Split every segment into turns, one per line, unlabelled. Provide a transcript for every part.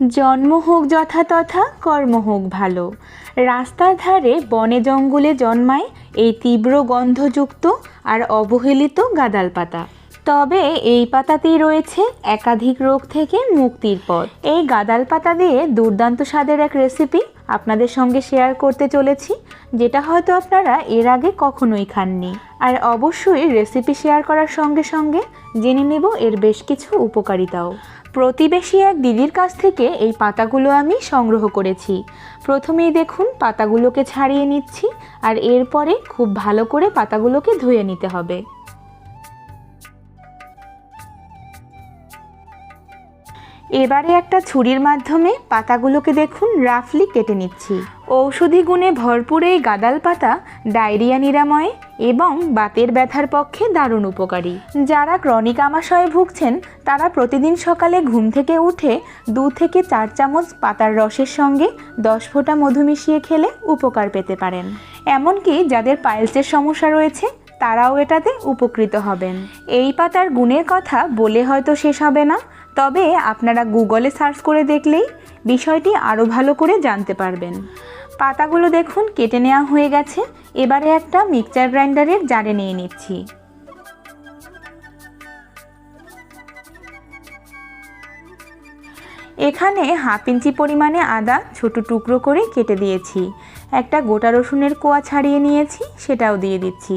জন্ম হোক যথা তথা, কর্ম হোক ভালো। রাস্তার ধারে বনে জঙ্গলে জন্মায় এই তীব্র গন্ধযুক্ত আর অবহেলিত গাদাল পাতা তবে এই পাতাতেই রয়েছে একাধিক রোগ থেকে মুক্তির পথ। এই গাদাল পাতা দিয়ে দুর্দান্ত স্বাদের এক রেসিপি আপনাদের সঙ্গে শেয়ার করতে চলেছি, যেটা হয়তো আপনারা এর আগে কখনোই খাননি। আর অবশ্যই রেসিপি শেয়ার করার সঙ্গে সঙ্গে জেনে নেব এর বেশ কিছু উপকারিতাও। প্রতিবেশী এক দিদির কাছ থেকে এই পাতাগুলো আমি সংগ্রহ করেছি। প্রথমেই দেখুন, পাতাগুলোকে ছাড়িয়ে নিচ্ছি আর এরপরে খুব ভালো করে পাতাগুলোকে ধুয়ে নিতে হবে। এবারে একটা ছুরির মাধ্যমে পাতাগুলোকে দেখুন রাফলি কেটে নিচ্ছি। ঔষধি গুণে ভরপুর এই গাদাল পাতা ডায়রিয়া নিরাময়ে এবং বাতের ব্যথার পক্ষে দারুণ উপকারী। যারা ক্রনিক আমাশয়ে ভুগছেন, তারা প্রতিদিন সকালে ঘুম থেকে উঠে দু থেকে চার চামচ পাতার রসের সঙ্গে দশ ফোঁটা মধু মিশিয়ে খেলে উপকার পেতে পারেন। এমনকি যাদের পাইলসের সমস্যা রয়েছে, তারাও এটাতে উপকৃত হবেন। এই পাতার গুণের কথা বলে হয়তো শেষ হবে না। তবে আপনারা গুগলে সার্চ করে দেখলেই বিষয়টি আরও ভালো করে জানতে পারবেন। পাতাগুলো দেখুন, কেটে নেওয়া হয়ে গেছে। এবারে একটা মিক্সচার গ্রাইন্ডারের জারে নিয়ে নিচ্ছি। এখানে হাফ ইঞ্চি পরিমাণে আদা ছোট টুকরো করে কেটে দিয়েছি। একটা গোটা রসুনের কোয়া ছাড়িয়ে নিয়েছি, সেটাও দিয়ে দিচ্ছি।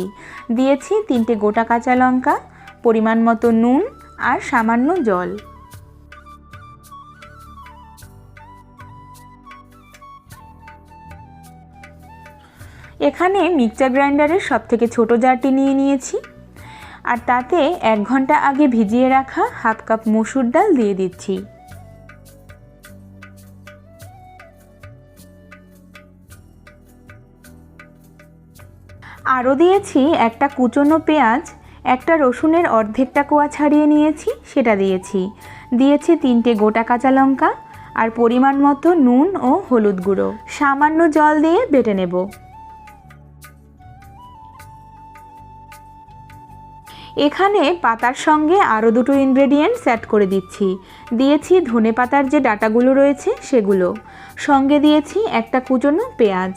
দিয়েছি তিনটে গোটা কাঁচা লঙ্কা, পরিমাণ মতো নুন আর সামান্য জল। এখানে মিক্সচার গ্রাইন্ডারের সব থেকে ছোটো জারটি নিয়ে নিয়েছি। আর তাতে এক ঘণ্টা আগে ভিজিয়ে রাখা হাফ কাপ মসুর ডাল দিয়ে দিচ্ছি। আরও দিয়েছি একটা কুচনো পেঁয়াজ, একটা রসুনের অর্ধেকটা কোয়া ছাড়িয়ে নিয়েছি, সেটা দিয়েছি। দিয়েছি তিনটে গোটা কাঁচা লঙ্কা আর পরিমাণ মতো নুন ও হলুদ গুঁড়ো। সামান্য জল দিয়ে বেটে নেব। এখানে পাতার সঙ্গে আরও দুটো ইনগ্রেডিয়েন্টস অ্যাড করে দিচ্ছি। দিয়েছি ধনে পাতার যে ডাটাগুলো রয়েছে সেগুলো। সঙ্গে দিয়েছি একটা কুচনো পেঁয়াজ।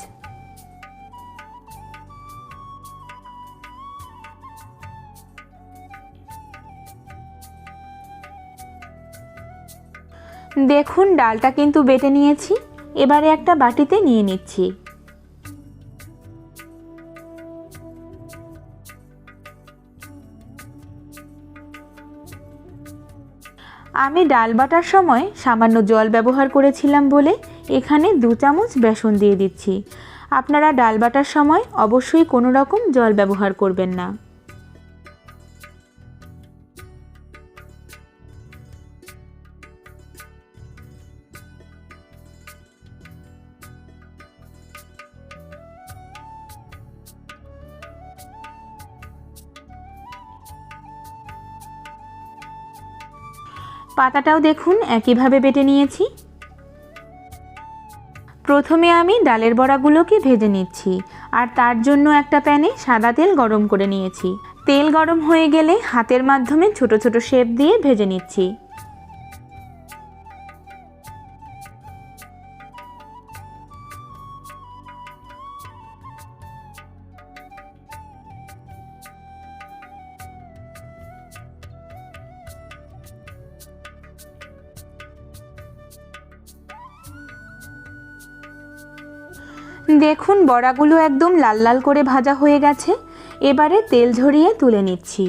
দেখুন, ডালটা কিন্তু বেটে নিয়েছি। এবারে একটা বাটিতে নিয়ে নিচ্ছি। আমি ডাল বাটার সময় সামান্য জল ব্যবহার করেছিলাম বলে এখানে দু চামচ বেসন দিয়ে দিচ্ছি। আপনারা ডাল বাটার সময় অবশ্যই কোনো রকম জল ব্যবহার করবেন না। পাতাটাও দেখুন, একইভাবে বেটে নিয়েছি। প্রথমে আমি ডালের বড়াগুলোকে ভেজে নিচ্ছি, আর তার জন্য একটা প্যানে সাদা তেল গরম করে নিয়েছি। তেল গরম হয়ে গেলে হাতের মাধ্যমে ছোট ছোট শেপ দিয়ে ভেজে নিচ্ছি। দেখুন বড়াগুলো একদম লাল লাল করে ভাজা হয়ে গেছে। এবারে তেল ঝরিয়ে তুলে নিচ্ছি।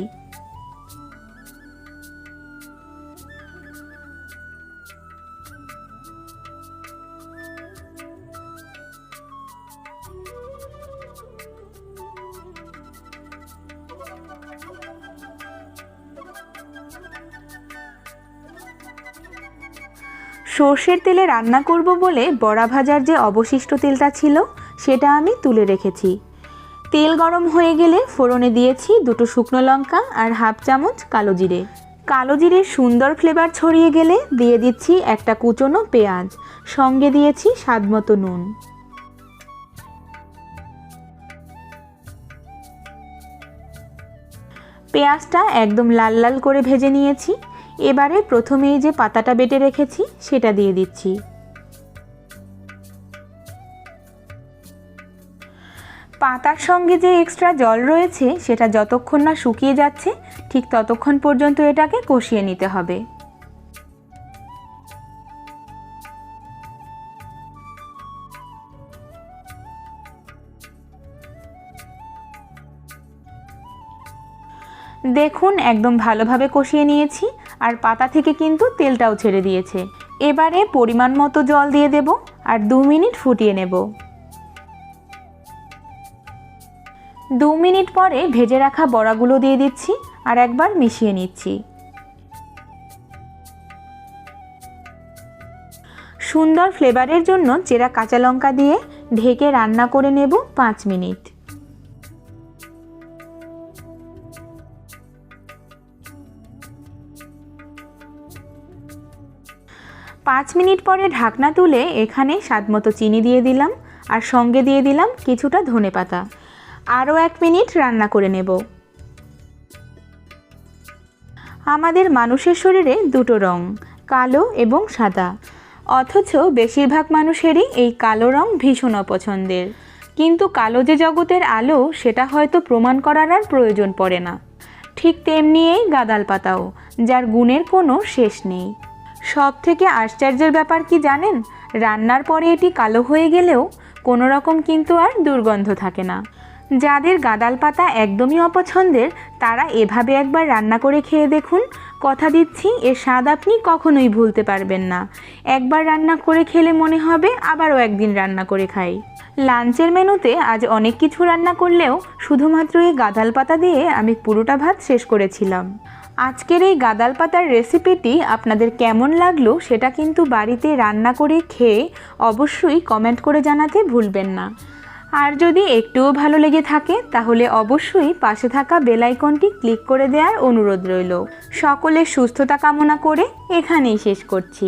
সর্ষের তেলে রান্না করব বলে বড়া ভাজার যে অবশিষ্ট তেলটা ছিল, সেটা আমি তুলে রেখেছি। তেল গরম হয়ে গেলে ফোড়নে দিয়েছি দুটো শুকনো লঙ্কা আর হাফ চামচ কালো জিরে। কালো জিরের সুন্দর ফ্লেভার ছড়িয়ে গেলে দিয়ে দিচ্ছি একটা কুচনো পেঁয়াজ, সঙ্গে দিয়েছি স্বাদমতো নুন। পেঁয়াজটা একদম লাল লাল করে ভেজে নিয়েছি। এবারে প্রথমেই যে পাতাটা বেটে রেখেছি, সেটা দিয়ে দিচ্ছি। পাতার সঙ্গে যে এক্সট্রা জল রয়েছে, সেটা যতক্ষণ না শুকিয়ে যাচ্ছে, ঠিক ততক্ষণ পর্যন্ত এটাকে কষিয়ে নিতে হবে। দেখুন, একদম ভালোভাবে কষিয়ে নিয়েছি। আর পাতা থেকে কিন্তু তেলটাও ছেড়ে দিয়েছে। এবারে পরিমাণ মতো জল দিয়ে দেব আর দু মিনিট ফুটিয়ে নেব। দু মিনিট পরে ভেজে রাখা বড়াগুলো দিয়ে দিচ্ছি আর একবার মিশিয়ে নিচ্ছি। সুন্দর ফ্লেভারের জন্য চেরা কাঁচা লঙ্কা দিয়ে ঢেকে রান্না করে নেব পাঁচ মিনিট। পাঁচ মিনিট পরে ঢাকনা তুলে এখানে স্বাদমতো চিনি দিয়ে দিলাম আর সঙ্গে দিয়ে দিলাম কিছুটা ধনে পাতা। আরও এক মিনিট রান্না করে নেব। আমাদের মানুষের শরীরে দুটো রং, কালো এবং সাদা। অথচ বেশিরভাগ মানুষেরই এই কালো রং ভীষণ অপছন্দের। কিন্তু কালো যে জগতের আলো, সেটা হয়তো প্রমাণ করার আর প্রয়োজন পড়ে না। ঠিক তেমনি এই গাদাল পাতাও, যার গুণের কোনো শেষ নেই। সব থেকে আশ্চর্যের ব্যাপার কি জানেন? রান্নার পরে এটি কালো হয়ে গেলেও কোনো রকম কিন্তু আর দুর্গন্ধ থাকে না। যাদের গাদাল পাতা একদমই অপছন্দের, তারা এভাবে একবার রান্না করে খেয়ে দেখুন। কথা দিচ্ছি, এর স্বাদ আপনি কখনোই ভুলতে পারবেন না। একবার রান্না করে খেলে মনে হবে আবারও একদিন রান্না করে খাই। লাঞ্চের মেনুতে আজ অনেক কিছু রান্না করলেও শুধুমাত্র এই গাদাল পাতা দিয়ে আমি পুরোটা ভাত শেষ করেছিলাম। আজকের এই গাদাল পাতার রেসিপিটি আপনাদের কেমন লাগল সেটা কিন্তু বাড়িতে রান্না করে খেয়ে অবশ্যই কমেন্ট করে জানাতে ভুলবেন না। আর যদি একটুও ভালো লেগে থাকে, তাহলে অবশ্যই পাশে থাকা বেলাইকনটি ক্লিক করে দেওয়ার অনুরোধ রইল। সকলের সুস্থতা কামনা করে এখানেই শেষ করছি।